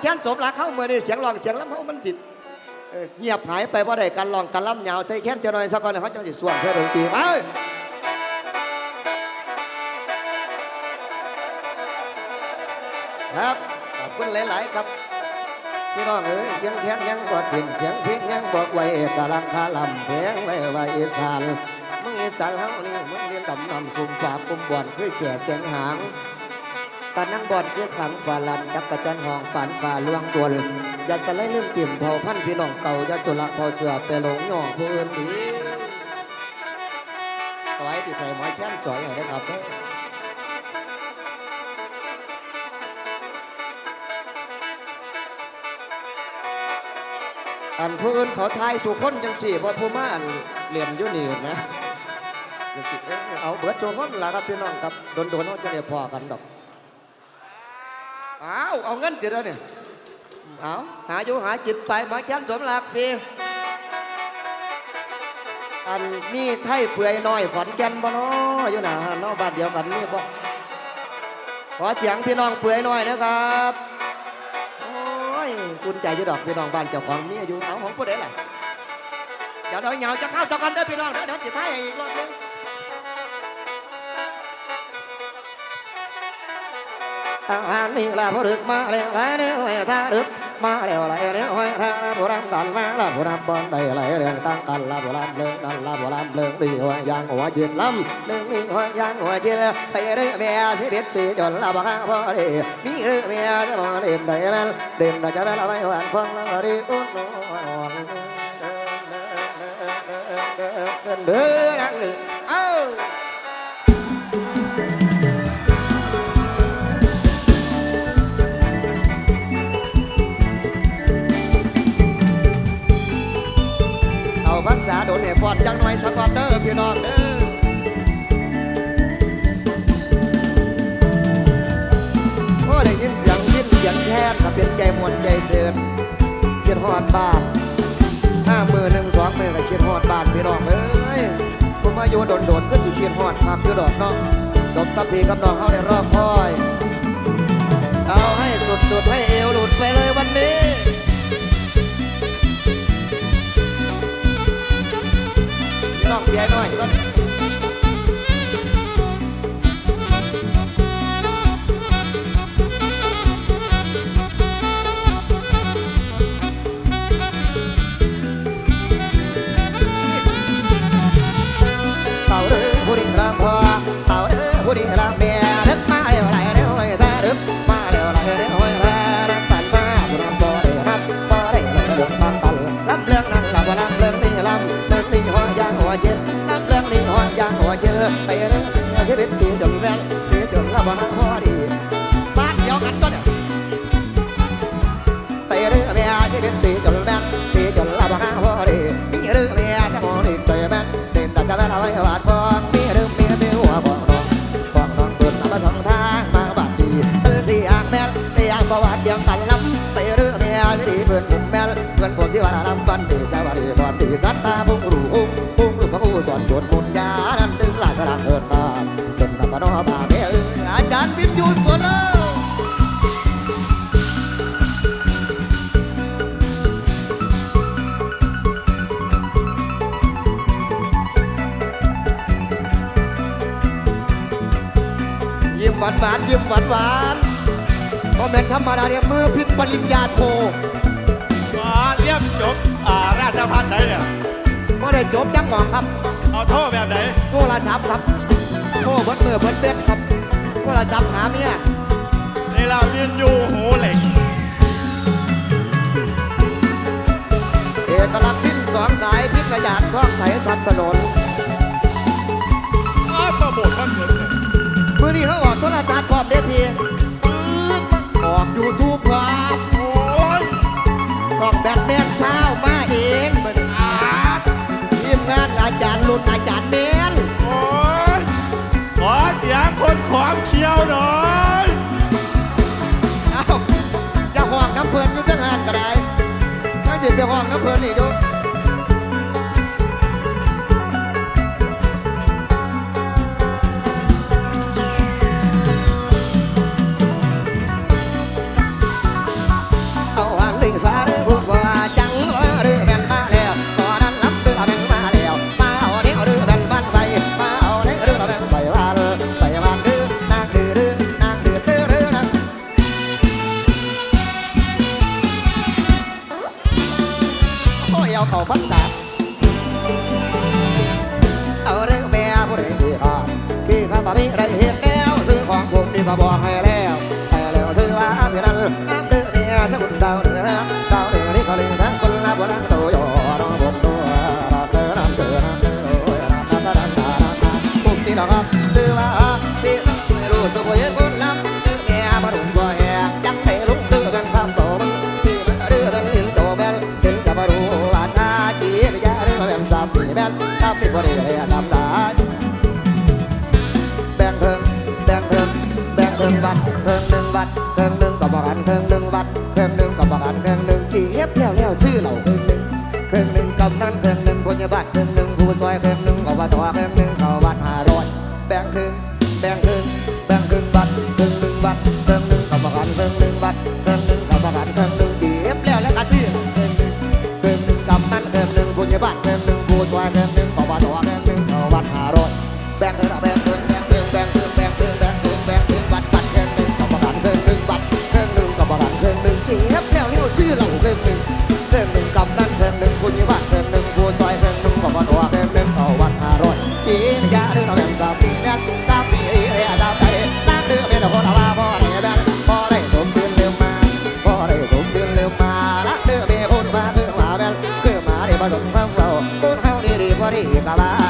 แค้นสมรักเข้าเมื่อนี่เสียงร้องเสียงล้ำเขามันจิตเงียบหายไปเพราะได้การร้องการล้ำยาวใส่แค้นจะหน่อยสักก่อนเขาจังสิส่วนเธอดนตรีมาเอ้ยครับขอบคุณหลาย ๆ ครับพี่น้องเอ๋ยเสียงแค้นยังบ่ถิ่นเสียงพลงยังบอกไว้กะลังคาลำเพลงไว้ไว้อีสานมึงอีสานเฮานี่มึงเรียนดำนำสุ่มปราบกุมบวนคือเขียแกงหาง ปานนั่งบอนคือขังฝาลันจักกระจันหองปานฝ่าลวงดวนอย่าจะไล่ลืมจิ้มเผาพันธุ์พี่น้องเก่าอย่าจุละพอเสือไปหลงย่องผู้อื่นดีสวัสดีใจหมอยแค้นสวยอย่างนี้ครับเด้ออันผู้อื่นเขาทายถูกคนจังสี่เพราะผู้มาอันเรียนยู่นี่นะเอาเบิดโชว์คนละครับพี่น้องครับโดนโดนเขาจะได้พอกันดอก อาเอาเงินติดแล้วเนี่ยเอาหาอยู่หาจิตไปหมาแค้นสมหลักพี่อันมีไทยเปื่อยน้อยขอนแก่นบ่เนาะอยู่หนะเนาะบ้านเดียวกันนี่บ่ขอเสียงพี่น้องเปื่อยน้อยนะครับโอ้ยกุญใจอยู่ดอกพี่น้องบ้านเจ้าของมีอายุเอาของผู้ใดล่ะเดี๋ยวเดี๋ยวเหงาจะเข้าเจ้ากันเด้อพี่น้องเดี๋ยวเดี๋ยวจะท้ายอีกรอบนึง หัวจิตไปเรื่องเมียสิบิดสิจนละบ้าพอดีมีเรื่องเมียจะมาเด่นได้แม่เด่นได้จะได้ละไม่หวานคงละดีอุ้นนอนเดินเดินนั่งหนึ่งเอ้าเอาพรรษา โดนเหฟอดจังหน่อยสกอตเตอร์พี่น้องเด้อโอ้ได้ยินเสียงยินเสียงแค้นก็เป็นใจมวนใจเสือนคิดฮอดบ้านห้ามือหนึ่งสองมือก็คิดฮอดบ้านพี่น้องเอ้ยผมมาอยู่โดนๆก็สิคิดฮอดพักอยู่ดอกเนาะสมกับพี่กับน้องเขาได้รอคอย เอาให้สุดๆให้เอวหลุดไปเลยวันนี้ เบียหน่อย เพื่อว่าลำบันดีจะว่าดีบอลดีสัตตาพุงรู้พุ่งพุ่งพระผู้สอนจดมุนยานั้นดึงลาสลังเอินมาเป็นธรรมนอบาเมียอาจารย์วินยูสวนเลยยิ้มหวานหวานยิ้มหวานหวานๆก็เป็นธรรมดาเนี่ยมือพิษปริญญาโท อเลี่ยมจบอ่าราชพัฒน์ไหนเนี่ยก็ได้จบจังหวองครับเอาโทษแบบไหนโทรศัพท์ครับโทรเบิดมือเบิดเบ็ดครับโทรศัพท์หาเมียนี่เราเรียนอยู่หูเหล็กเอกลักษณ์พินสองสายพิษกระยานท้องใสทับถนนอ้าวประโมทข้ามเงินเลยมือนี้เขาออกโทรศัพท์พร้อมเด้พี่ออกยูทูบพร้อมโอ้ยช่องแบท รย์รุ่นอาจารย์แมนโอ้ยขอเสียงคนขวางเคียวหน่อยเอ้าจะห้องน้ำเพลินอยู่ตั้งงานก็ได้ไม่ติดจะห้องน้ำเพลินนี่อ ยวเขาพันษาเอาเรื่องแม่ผู้ใดที่ห้องที่ข้าบ่มีไรเห็นแล้วซื้อของผมที่บ่บอกให้แล้วให้แล้วซื้อว่าพี่อนนั้นน้ำเดือดเนี่ยสกุลดาวเหนือดาวเหนือนี่เขาเรียก สิบ่ได้เลยน้ำตาแบ่งเพิ่มแบ่งเพิ่มแบ่งเพิ่มบัตรเพิ่มหนึ่งบัตรเพิ่มหนึ่งก็บอกอันเพิ่มหนึ่งบัตรเพิ่มหนึ่งก็บอกอันเพิ่มหนึ่งกี่เยบแล้วแล้วชื่อเราเพิ่มหนึ่งเพิ่มหนึ่งกำนันเพิ่ง กว่า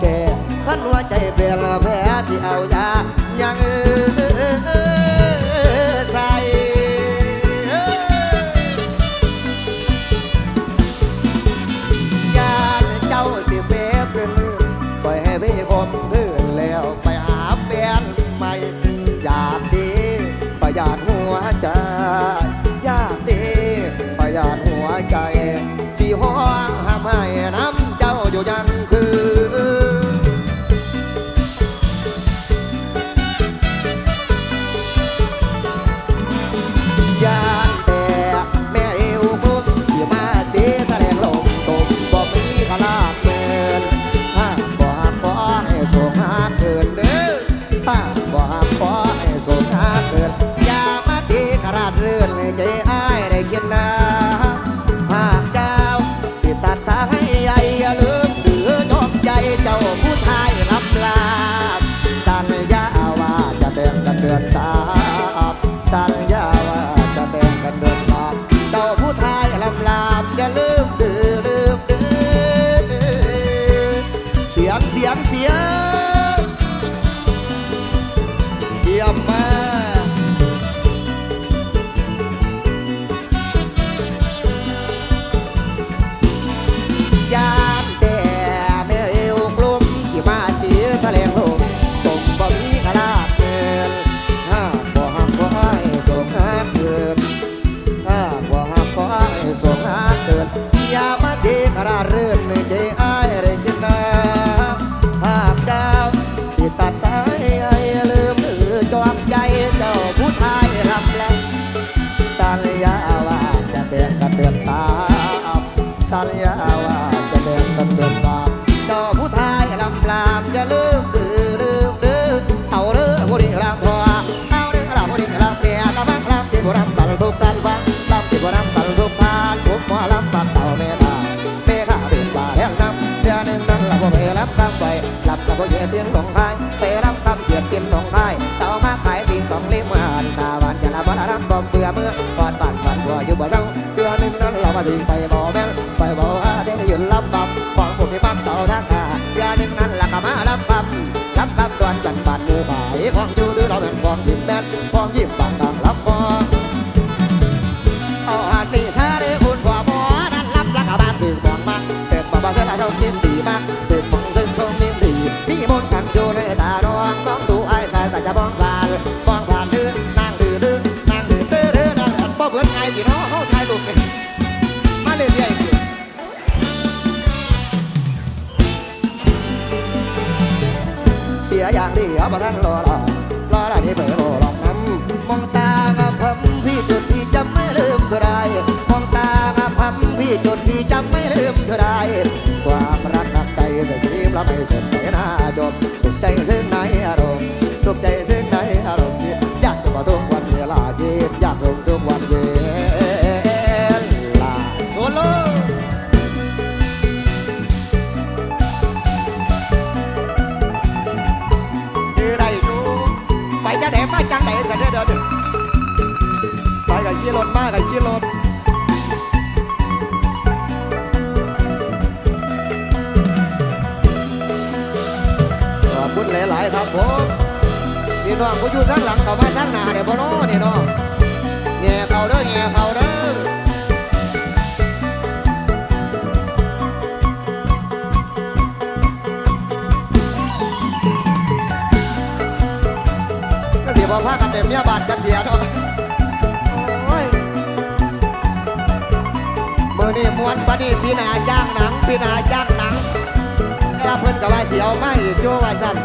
แก่ขั้นว่าใจเปลี่ยน ยู่ เติกินหลงไห้สามาขายสิ่งของเลี้ยงมาตาหวานจะละวันรำบ่เบื่อเมื่อปอดปันฝันหัวอยู่บ่เศร้าเดือนหนึ่งนั้นเรามาถึงไปบ่แม่นไปบ่อาเด็กยืนลำบำของผมที่ปักเสาทางกาเดือนหนึ่งนั้นละก็มาลำบำลำบำดวนจันปันมือบ่ายของอยู่หรือเราเป็นของยิ้มแม่นของยิ้มบัง ใจซึ่งในอารมณ์สุขใจซึ่งในอารมณ์อยากจะมาทุกวันเวลาเย็นอยากลงทุกวันเวลาโซโลคือได้อยู่ไปจะไหนมาจังไหนกันเด้อเด้อเด้อไปกับขี่รถมากับขี่รถ ผมพี่น้องผู้อยู่ทั้งหลังเขามาทั้งหน้าเดี๋ยวพ่อน้อนี่เนาะแง่เขาเด้อแง่เขาเด้อก็สิบ่พากันเต็มเมียบาดจักเดียเนาะโอ้ยมือนี่มวนปานนี่พี่นาจ้างหนังพี่นาจ้างหนังถ้าเพิ่นก็ว่าสิเอามาอีกโยว่าซั่น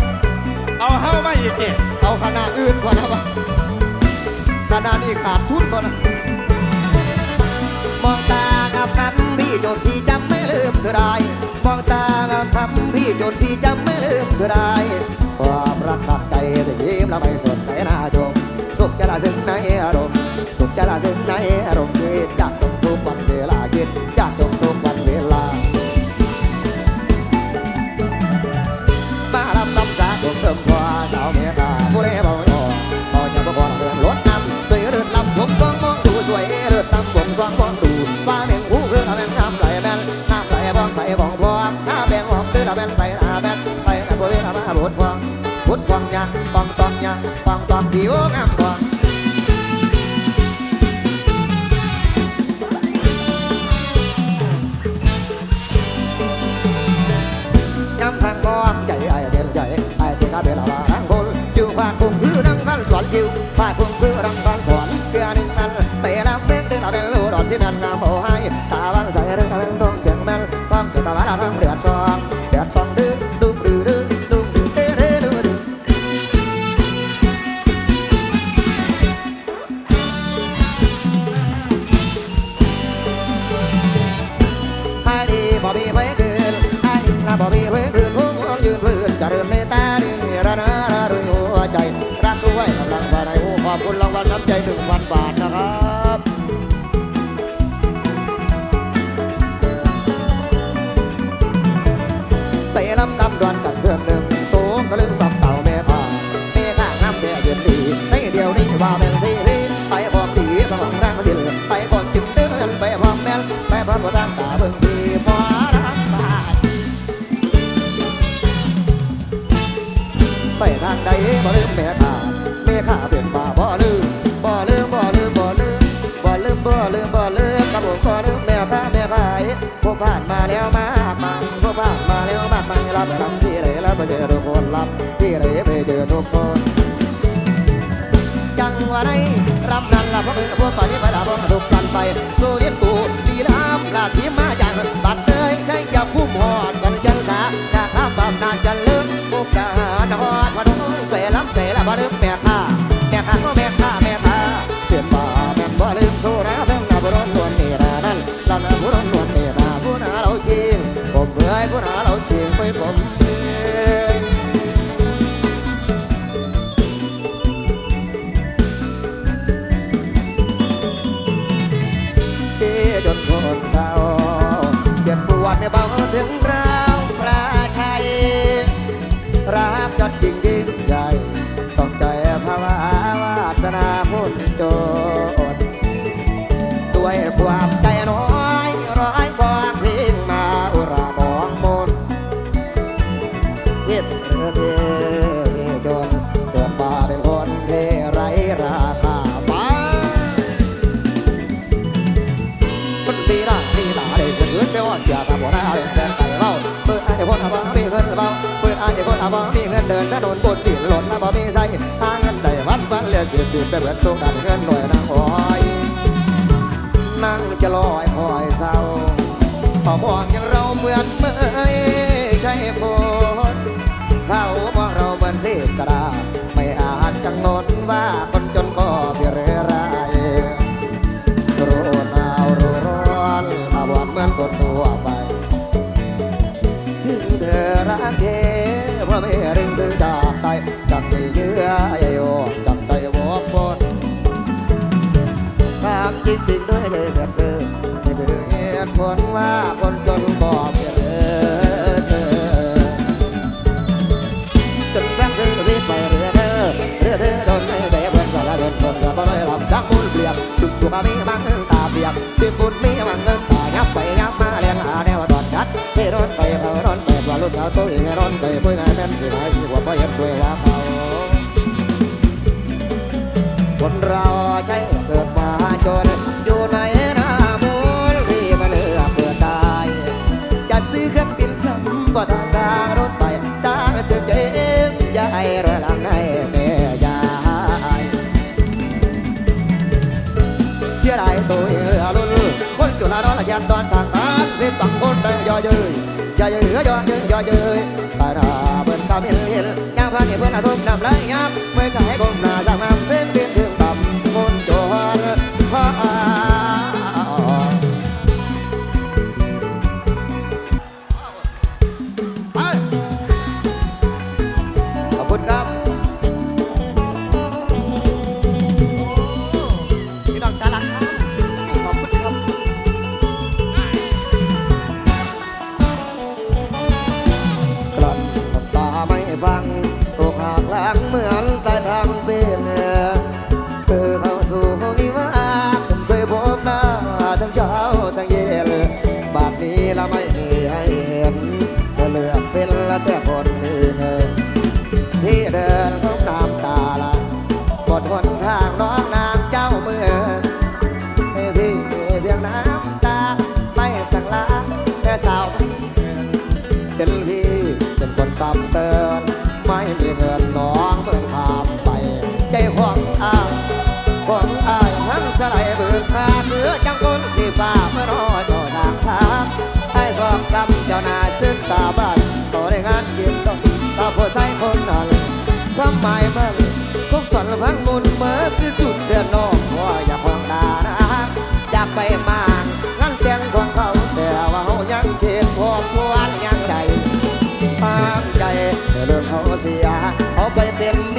เอาเฮ้ามาอีกทีเอาคณะอื่นก่อนนะวะคณะนี้ขาดทุนก่อนนะมองตากับคำพี่จนพี่จำไม่ลืมเธอได้มองตากับคำพี่จนพี่จำไม่ลืมเธอได้ความรักดักใจแต่ยิ้มแล้วไม่สดใสหน้าจมสุขจะละซึ้งในอารมณ์สุขจะละซึ้งในอารมณ์คิดอยากจงทุกวันเวลาคิด พุดพวงยังปองตองยังปองตองผิวงามพวงย้ำทางมองใจไอ้เด่นใจไอ้ที่ข้าเบลาบารังบนจิวฝากคุ้มคือนัง ให้ดีละบ่มีไว้เกินพุ่งยืนพื้นจะเดินในตาดีระนาระด้วยหัวใจ รักด้วยกำลังภายในหูขอบคุณรางวัลน้ำใจหนึ่งพันบาทนะครับไปลำตำดวนกันเดือนหนึ่งโตก็ลืมบักเสาแม่พาแม่ข้างน้ำแดงเดือนดีในเดียวนี้ว่าเป็น รับไปรับที่ไหนรับไปเจอทุกคนรับที่ไหนไปเจอทุกคนจังหวะไหนรำนั้นละพวกเอนพวกฝ่านี้ไปด่าพวกทุกกันไปสู้เรียนกูดีล้ำลาดทีมาจางบัดเลยใช้ยาคุ้มหอดกันยังสาหน้าข้ามบาปนานจัน เบาถึงเราพระชัยรักยอดจริงยิ่งใหญ่ต้อง ตื่นเสียดื่มไปเบิดตรงกันเงินหน่อยนางหอย นั่งจะลอยคอยเศร้าพอมองอย่างเราเหมือนเมื่อใช่คน ถไปตัวลูกสาวตัวเองรถไปปุ้ยนายแม่นสิหายสิว่าบ่เห็นด้วยว่าเขา คนเราใช้เกิดมาจนอยู่ในน้ามูลที่มันเลือกเปิดตายจัดซื้อเครื่องบินสำบ่ทางทางรถไฟสร้างตึกเองยายรือหลังให้แม่ยายเสียดายตัวเองเรือลุ่นคนจุฬาดอนละยันดอนทางการเรียบตังคนได้ย่อเย้ย ย่อเย้ยย่อเย้ยย่อเย้ยตาหน้าเบิ่นกำเห็นเห็นยามพานี่เพิ่นอาทุกน้ำไหลยับเมื่อไก่กลมหน้าสั่งน้ำเส้นเดินถึงต่ำคนจนพ่อ ของอ้ายทั้งสลายเบืนพาคือจังคนสีฟ้าเมื่อรอเจอทางทางให้สอบซ้ำเจ้านาซึ่งตาบ้านต่อได้งานเกียมต้องตาผู้ใส่คนนั้นความหมายมันทุกส่นพังมุนเมื่อคือสุดเดือนนอกว่าอยากของตานะอยากไปมางานแต่งของเขาแต่ว่าเขายังเขียนพอทวนยังใดความใจเรื่องเขาเสียเขาไปเป็นเม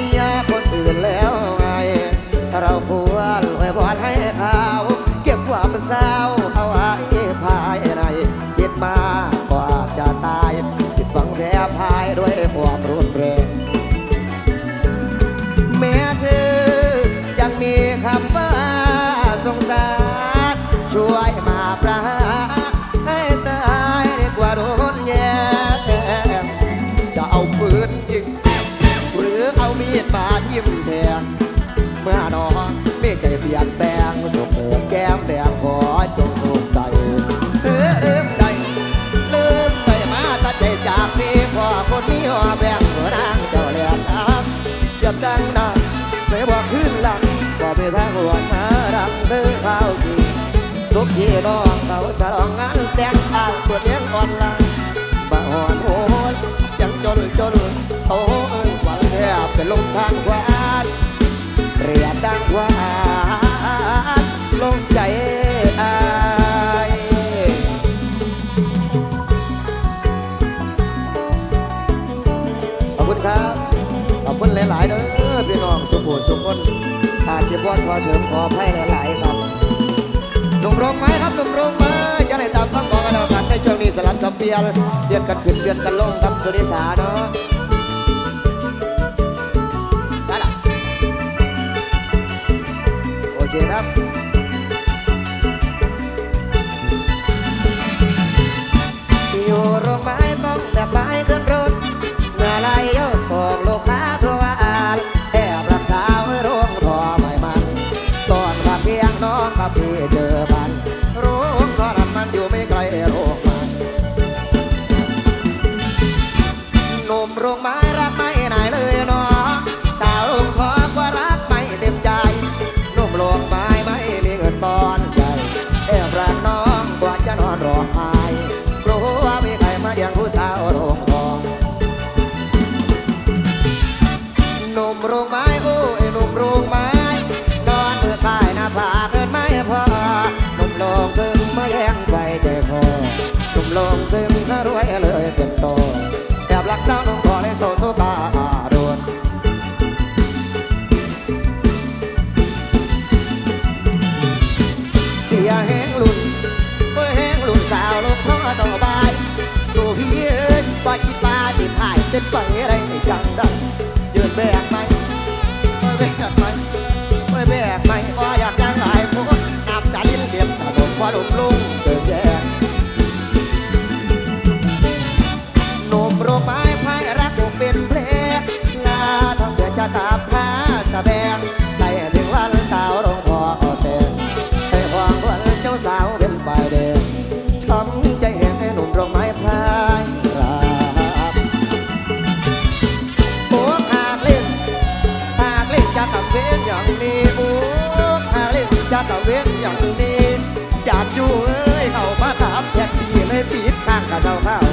ียนำเจ็บดังดังไม่บอกขึ้นหลังก็ไม่ทางหัวมาดังเธอข้าวจีสุขที่น้องเขาฉลองงานแต่งอ้างตัวเลี้ยงอ่อนลาบ่หอนโหนเสียงจนจนโอ้เอ้ยหวังแทบเป็นลมทางวานเรียบดังว่าลงใจอายขอบคุณครับขอบคุณหลายๆเด้อ พี่น้องสุขุมสุขคนอาชีพวอดทอเสริมขอให้หลาย ๆ ครับหนุ่มโรงไม้ครับหนุ่มโรงไม้จะได้ตามฟังบอกกันแล้วกันในช่วงนี้สลัดสัมเปียนเดือนกันขึ้นเดือนกันลงครับสุนิสาเนาะได้ละโอเคครับอยู่โรงไม้ โรงไม้โอ้ยหนุ่มโรงไม้นอนเมื่อตายหน้าผาเกินไม่พอหนุ่มลงถึงมาแย่งไฟใจพอหนุ่มลงถึงมารวยเลยเป็นโตแอบรักสาวน้องขอให้โซโซบา ปิด